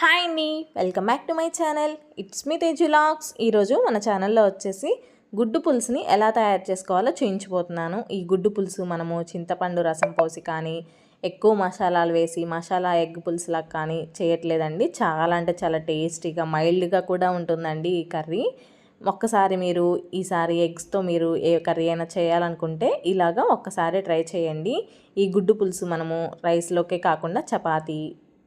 Hi అండి. Welcome back to my channel. It's me తేజులాక్స్ ఈరోజు మన ఛానల్లో వచ్చేసి గుడ్డు పులుసుని ఎలా తయారు చేసుకోవాలో చూయించిపోతున్నాను ఈ గుడ్డు పులుసు మనము చింతపండు రసం పోసి కానీ ఎక్కువ మసాలాలు వేసి మసాలా ఎగ్ పులుసులా కానీ చేయట్లేదండి. చాలా అంటే చాలా టేస్టీగా మైల్డ్గా కూడా ఉంటుందండి ఈ కర్రీ. ఒక్కసారి మీరు ఈసారి ఎగ్స్తో మీరు ఏ కర్రీ అయినా చేయాలనుకుంటే ఇలాగా ఒక్కసారి ట్రై చేయండి. ఈ గుడ్డు పులుసు మనము రైస్లోకే కాకుండా చపాతీ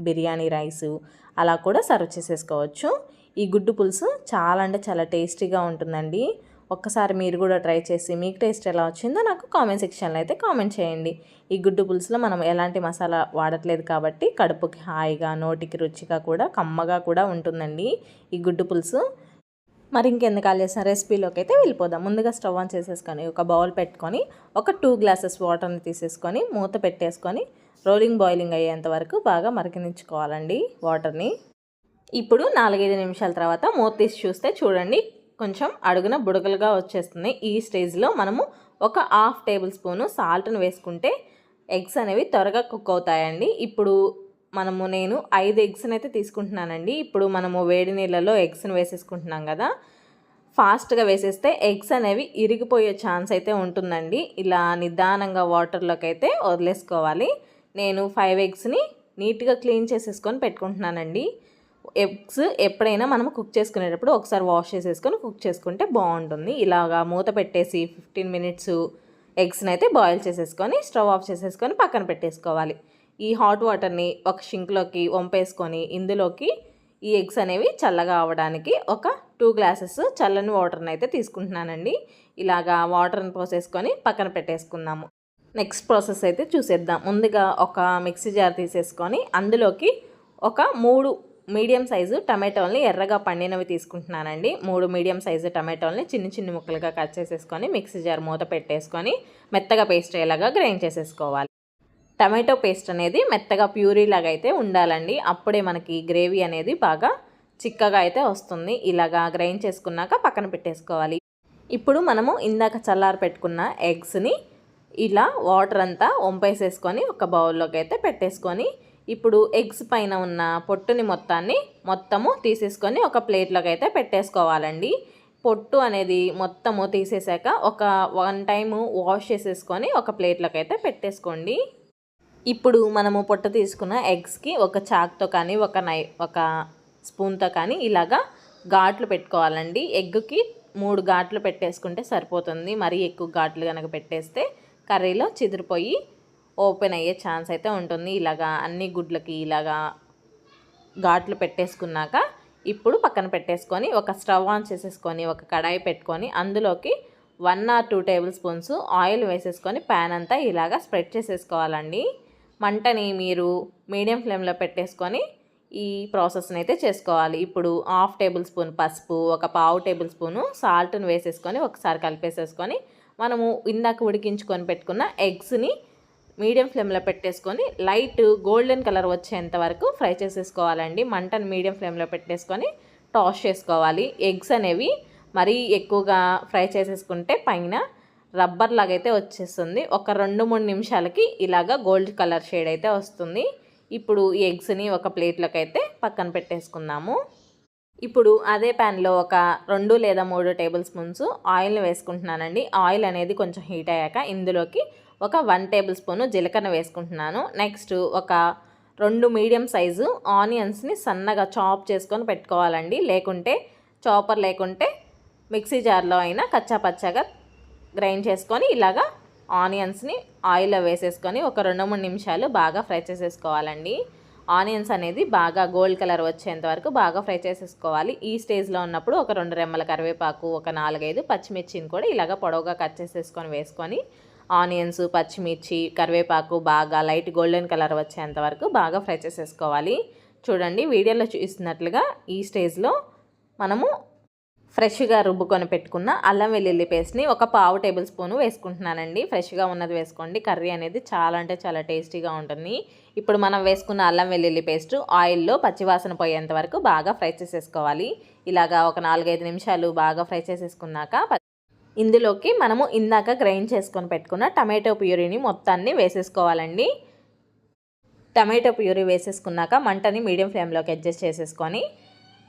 బిర్యానీ రైసు అలా కూడా సర్వ్ చేసేసుకోవచ్చు. ఈ గుడ్డు పులుసు చాలా అంటే చాలా టేస్టీగా ఉంటుందండి. ఒక్కసారి మీరు కూడా ట్రై చేసి మీకు టేస్ట్ ఎలా వచ్చిందో నాకు కామెంట్ సెక్షన్లో అయితే కామెంట్ చేయండి. ఈ గుడ్డు పులుసులో మనం ఎలాంటి మసాలా వాడట్లేదు కాబట్టి కడుపుకి హాయిగా నోటికి రుచిగా కూడా కమ్మగా కూడా ఉంటుందండి ఈ గుడ్డు పులుసు. మరి ఇంకెందుకు కాల్ చేసిన రెసిపీలోకి అయితే వెళ్ళిపోదాం. ముందుగా స్టవ్ ఆన్ చేసేసుకొని ఒక బౌల్ పెట్టుకొని ఒక టూ గ్లాసెస్ వాటర్ని తీసేసుకొని మూత పెట్టేసుకొని రోలింగ్ బాయిలింగ్ అయ్యేంత వరకు బాగా మరిగించుకోవాలండి వాటర్ని. ఇప్పుడు నాలుగైదు నిమిషాల తర్వాత మూత తీసి చూస్తే చూడండి కొంచెం అడుగున బుడగలుగా వచ్చేస్తుంది ఈ స్టేజ్లో మనము ఒక హాఫ్ టేబుల్ స్పూను సాల్ట్ని వేసుకుంటే ఎగ్స్ అనేవి త్వరగా కుక్ అవుతాయండి. ఇప్పుడు మనము నేను ఐదు ఎగ్స్ని అయితే తీసుకుంటున్నానండి. ఇప్పుడు మనము వేడి నీళ్ళలో ఎగ్స్ని వేసేసుకుంటున్నాం కదా ఫాస్ట్గా వేసేస్తే ఎగ్స్ అనేవి ఇరిగిపోయే ఛాన్స్ అయితే ఉంటుందండి. ఇలా నిదానంగా వాటర్లోకి అయితే వదిలేసుకోవాలి. నేను ఫైవ్ ఎగ్స్ని నీట్గా క్లీన్ చేసేసుకొని పెట్టుకుంటున్నానండి. ఎగ్స్ ఎప్పుడైనా మనం కుక్ చేసుకునేటప్పుడు ఒకసారి వాష్ చేసేసుకొని కుక్ చేసుకుంటే బాగుంటుంది. ఇలాగా మూత పెట్టేసి ఫిఫ్టీన్ మినిట్స్ ఎగ్స్ని అయితే బాయిల్ చేసేసుకొని స్టవ్ ఆఫ్ చేసేసుకొని పక్కన పెట్టేసుకోవాలి. ఈ హాట్ వాటర్ని ఒక షింక్లోకి వంపేసుకొని ఇందులోకి ఈ ఎగ్స్ అనేవి చల్లగా అవ్వడానికి ఒక టూ గ్లాసెస్ చల్లని వాటర్ని అయితే తీసుకుంటున్నానండి. ఇలాగా వాటర్ని పోసేసుకొని పక్కన పెట్టేసుకుందాము. నెక్స్ట్ ప్రాసెస్ అయితే చూసేద్దాం. ముందుగా ఒక మిక్సీ జార్ తీసేసుకొని అందులోకి ఒక మూడు మీడియం సైజు టమాటోల్ని ఎర్రగా పండినవి తీసుకుంటున్నానండి. మూడు మీడియం సైజు టమాటోల్ని చిన్న చిన్న ముక్కలుగా కట్ చేసేసుకొని మిక్సీ జార్ మూత పెట్టేసుకొని మెత్తగా పేస్ట్ అయ్యేలాగా గ్రైండ్ చేసేసుకోవాలి. టమాటో పేస్ట్ అనేది మెత్తగా ప్యూరీ లాగా అయితే ఉండాలండి. అప్పుడే మనకి గ్రేవీ అనేది బాగా చిక్కగా అయితే వస్తుంది. ఇలాగా గ్రైండ్ చేసుకున్నాక పక్కన పెట్టేసుకోవాలి. ఇప్పుడు మనము ఇందాక చల్లారి పెట్టుకున్న ఎగ్స్ని ఇలా వాటర్ అంతా వంపేసేసుకొని ఒక బౌల్లోకి అయితే పెట్టేసుకొని ఇప్పుడు ఎగ్స్ పైన ఉన్న పొట్టుని మొత్తాన్ని మొత్తము తీసేసుకొని ఒక ప్లేట్లోకి అయితే పెట్టేసుకోవాలండి. పొట్టు అనేది మొత్తము తీసేసాక ఒక వన్ టైము వాష్ చేసేసుకొని ఒక ప్లేట్లోకి అయితే పెట్టేసుకోండి. ఇప్పుడు మనము పొట్టు తీసుకున్న ఎగ్స్కి ఒక చాక్తో కానీ ఒక నై ఒక స్పూన్తో కానీ ఇలాగా ఘాట్లు పెట్టుకోవాలండి. ఎగ్కి మూడు ఘాట్లు పెట్టేసుకుంటే సరిపోతుంది. మరీ ఎక్కువ ఘాట్లు కనుక పెట్టేస్తే కర్రీలో చిదిరిపోయి ఓపెన్ అయ్యే ఛాన్స్ అయితే ఉంటుంది. ఇలాగా అన్ని గుడ్లకి ఇలాగా ఘాట్లు పెట్టేసుకున్నాక ఇప్పుడు పక్కన పెట్టేసుకొని ఒక స్టవ్ ఆన్ చేసేసుకొని ఒక కడాయి పెట్టుకొని అందులోకి one or two tablespoons oil వేసేసుకొని ప్యాన్ అంతా ఇలాగా స్ప్రెడ్ చేసేసుకోవాలండి. మంటని మీరు మీడియం ఫ్లేమ్లో పెట్టేసుకొని ఈ ప్రాసెస్ని అయితే చేసుకోవాలి. ఇప్పుడు హాఫ్ టేబుల్ స్పూన్ పసుపు ఒక పావు టేబుల్ స్పూను సాల్ట్ని వేసేసుకొని ఒకసారి కలిపేసేసుకొని మనము ఇందాక ఉడికించుకొని పెట్టుకున్న ఎగ్స్ని మీడియం ఫ్లేమ్లో పెట్టేసుకొని లైట్ గోల్డెన్ కలర్ వచ్చేంత వరకు ఫ్రై చేసేసుకోవాలండి. మంటను మీడియం ఫ్లేమ్లో పెట్టేసుకొని టాస్ చేసుకోవాలి. ఎగ్స్ అనేవి మరీ ఎక్కువగా ఫ్రై చేసేసుకుంటే పైన రబ్బర్ లాగైతే వచ్చేస్తుంది. ఒక రెండు మూడు నిమిషాలకి ఇలాగా గోల్డ్ కలర్ షేడ్ అయితే వస్తుంది. ఇప్పుడు ఈ ఎగ్స్ని ఒక ప్లేట్లోకి అయితే పక్కన పెట్టేసుకుందాము. ఇప్పుడు అదే ప్యాన్లో ఒక రెండు లేదా మూడు టేబుల్ స్పూన్స్ ఆయిల్ని వేసుకుంటున్నానండి. ఆయిల్ అనేది కొంచెం హీట్ అయ్యాక ఇందులోకి ఒక వన్ టేబుల్ స్పూను జీలకర్ర వేసుకుంటున్నాను. నెక్స్ట్ ఒక రెండు మీడియం సైజు ఆనియన్స్ని సన్నగా చాప్ చేసుకొని పెట్టుకోవాలండి. లేకుంటే చాపర్ లేకుంటే మిక్సీ జార్లో అయినా కచ్చా పచ్చగా గ్రైండ్ చేసుకొని ఇలాగా ఆనియన్స్ని ఆయిల్లో వేసేసుకొని ఒక రెండు మూడు నిమిషాలు బాగా ఫ్రై చేసేసుకోవాలండి. ఆనియన్స్ అనేది బాగా గోల్డ్ కలర్ వచ్చేంత వరకు బాగా ఫ్రై చేసేసుకోవాలి. ఈ స్టేజ్లో ఉన్నప్పుడు ఒక రెండు రెమ్మల కరివేపాకు ఒక నాలుగైదు పచ్చిమిర్చిని కూడా ఇలాగ పొడవుగా కట్ చేసేసుకొని వేసుకొని ఆనియన్స్ పచ్చిమిర్చి కరివేపాకు బాగా లైట్ గోల్డెన్ కలర్ వచ్చేంత వరకు బాగా ఫ్రై చేసేసుకోవాలి. చూడండి వీడియోలో చూస్తున్నట్లుగా ఈ స్టేజ్లో మనము ఫ్రెష్గా రుబ్బుకొని పెట్టుకున్న అల్లం వెల్లుల్లి పేస్ట్ని ఒక పావు టేబుల్ స్పూన్ వేసుకుంటున్నానండి. ఫ్రెష్గా ఉన్నది వేసుకోండి. కర్రీ అనేది చాలా అంటే చాలా టేస్టీగా ఉంటుంది. ఇప్పుడు మనం వేసుకున్న అల్లం వెల్లుల్లి పేస్ట్ ఆయిల్లో పచ్చివాసన పోయేంత వరకు బాగా ఫ్రై చేసేసుకోవాలి. ఇలాగా ఒక నాలుగైదు నిమిషాలు బాగా ఫ్రై చేసేసుకున్నాక ఇందులోకి మనము ఇందాక గ్రైండ్ చేసుకొని పెట్టుకున్న టమాటో ప్యూరీని మొత్తాన్ని వేసేసుకోవాలండి. టమాటో ప్యూరీ వేసేసుకున్నాక మంటని మీడియం ఫ్లేమ్లోకి అడ్జస్ట్ చేసేసుకొని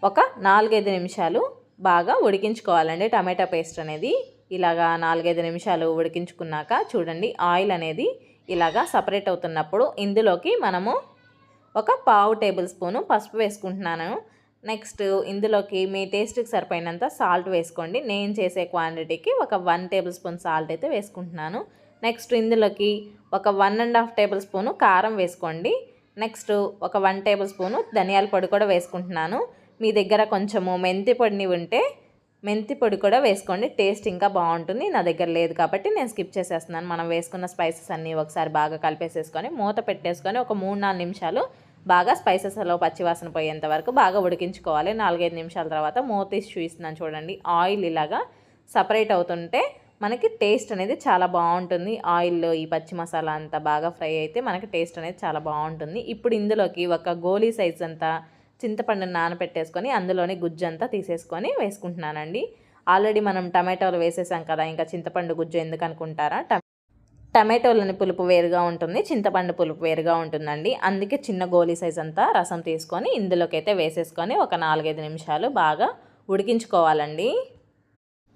ఒక నాలుగైదు నిమిషాలు బాగా ఉడికించుకోవాలండి. టమాటా పేస్ట్ అనేది ఇలాగా నాలుగైదు నిమిషాలు ఉడికించుకున్నాక చూడండి ఆయిల్ అనేది ఇలాగా సపరేట్ అవుతున్నప్పుడు ఇందులోకి మనము ఒక పావు టేబుల్ స్పూను పసుపు వేసుకుంటున్నాను. నెక్స్ట్ ఇందులోకి మీ టేస్ట్కి సరిపోయినంత సాల్ట్ వేసుకోండి. నేను చేసే క్వాంటిటీకి ఒక వన్ టేబుల్ స్పూన్ సాల్ట్ అయితే వేసుకుంటున్నాను. నెక్స్ట్ ఇందులోకి ఒక one and half tablespoon కారం వేసుకోండి. నెక్స్ట్ ఒక వన్ టేబుల్ స్పూను ధనియాల పొడి కూడా వేసుకుంటున్నాను. మీ దగ్గర కొంచెము మెంతి పొడిని ఉంటే మెంతి పొడి కూడా వేసుకోండి. టేస్ట్ ఇంకా బాగుంటుంది. నా దగ్గర లేదు కాబట్టి నేను స్కిప్ చేసేస్తున్నాను. మనం వేసుకున్న స్పైసెస్ అన్నీ ఒకసారి బాగా కలిపేసేసుకొని మూత పెట్టేసుకొని ఒక మూడు నాలుగు నిమిషాలు బాగా స్పైసెస్లో పచ్చివాసన పోయేంత వరకు బాగా ఉడికించుకోవాలి. నాలుగైదు నిమిషాల తర్వాత మూత తీసి చూపిస్తున్నాను చూడండి. ఆయిల్ ఇలాగా సపరేట్ అవుతుంటే మనకి టేస్ట్ అనేది చాలా బాగుంటుంది. ఆయిల్లో ఈ పచ్చి మసాలా అంతా బాగా ఫ్రై అయితే మనకి టేస్ట్ అనేది చాలా బాగుంటుంది. ఇప్పుడు ఇందులోకి ఒక గోలీ సైజ్ అంతా చింతపండుని నానబెట్టేసుకొని అందులోని గుజ్జు అంతా తీసేసుకొని వేసుకుంటున్నానండి. ఆల్రెడీ మనం టమాటోలు వేసేసాం కదా ఇంకా చింతపండు గుజ్జు ఎందుకు అనుకుంటారా? టమాటోలని పులుపు వేరుగా ఉంటుంది చింతపండు పులుపు వేరుగా ఉంటుందండి. అందుకే చిన్న గోలీ సైజ్ అంతా రసం తీసుకొని ఇందులోకైతే వేసేసుకొని ఒక నాలుగైదు నిమిషాలు బాగా ఉడికించుకోవాలండి.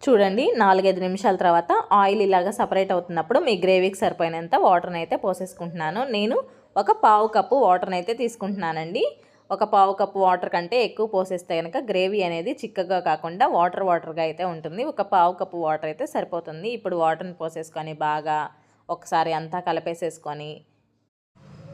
చూడండి నాలుగైదు నిమిషాల తర్వాత ఆయిల్ ఇలాగా సపరేట్ అవుతున్నప్పుడు మీ గ్రేవీకి సరిపోయినంత వాటర్ని అయితే పోసేసుకుంటున్నాను. నేను ఒక పావు కప్పు వాటర్ని అయితే తీసుకుంటున్నానండి. ఒక పావు కప్పు వాటర్ కంటే ఎక్కువ పోసేస్తే కనుక గ్రేవీ అనేది చిక్కగా కాకుండా వాటర్ వాటర్గా అయితే ఉంటుంది. ఒక పావు కప్పు వాటర్ అయితే సరిపోతుంది. ఇప్పుడు వాటర్ని పోసేసుకొని బాగా ఒకసారి అంతా కలిపేసేసుకొని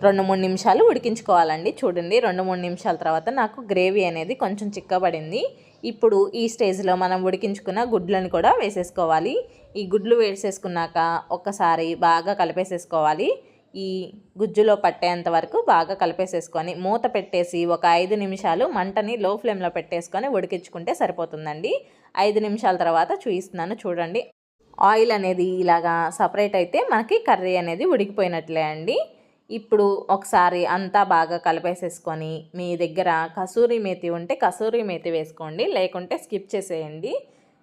రెండు మూడు నిమిషాలు ఉడికించుకోవాలండి. చూడండి రెండు మూడు నిమిషాల తర్వాత నాకు గ్రేవీ అనేది కొంచెం చిక్కబడింది. ఇప్పుడు ఈ స్టేజ్లో మనం ఉడికించుకున్న గుడ్లను కూడా వేసేసుకోవాలి. ఈ గుడ్లు వేసేసుకున్నాక ఒక్కసారి బాగా కలిపేసేసుకోవాలి. ఈ గుజ్జులో పట్టేంత వరకు బాగా కలిపేసేసుకొని మూత పెట్టేసి ఒక ఐదు నిమిషాలు మంటని లో ఫ్లేమ్లో పెట్టేసుకొని ఉడికించుకుంటే సరిపోతుందండి. ఐదు నిమిషాల తర్వాత చూపిస్తున్నాను చూడండి. ఆయిల్ అనేది ఇలాగా సపరేట్ అయితే మనకి కర్రీ అనేది ఉడికిపోయినట్లే అండి. ఇప్పుడు ఒకసారి అంతా బాగా కలిపేసేసుకొని మీ దగ్గర కసూరి మేతి ఉంటే కసూరి మేతి వేసుకోండి. లేకుంటే స్కిప్ చేసేయండి.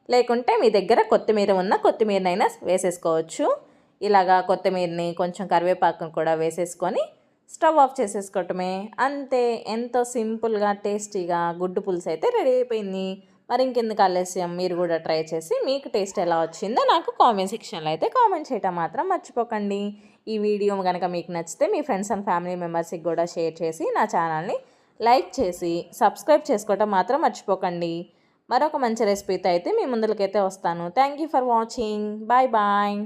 లేకుంటే మీ దగ్గర కొత్తిమీర ఉన్న కొత్తిమీరనైనా వేసేసుకోవచ్చు. ఇలాగా కొత్తిమీరని కొంచెం కరివేపాకును కూడా వేసేసుకొని స్టవ్ ఆఫ్ చేసేసుకోవటమే. అంతే ఎంతో సింపుల్గా టేస్టీగా గుడ్డు పులుసు అయితే రెడీ అయిపోయింది. మరి ఇంకెందుకు ఆలస్యం? మీరు కూడా ట్రై చేసి మీకు టేస్ట్ ఎలా వచ్చిందో నాకు కామెంట్ సెక్షన్లో అయితే కామెంట్ చేయటం మాత్రం మర్చిపోకండి. ఈ వీడియో కనుక మీకు నచ్చితే మీ ఫ్రెండ్స్ అండ్ ఫ్యామిలీ మెంబర్స్కి కూడా షేర్ చేసి నా ఛానల్ని లైక్ చేసి సబ్స్క్రైబ్ చేసుకోవటం మాత్రం మర్చిపోకండి. మరొక మంచి రెసిపీతో అయితే మీ ముందులకైతే వస్తాను. Thank you for watching. Bye bye.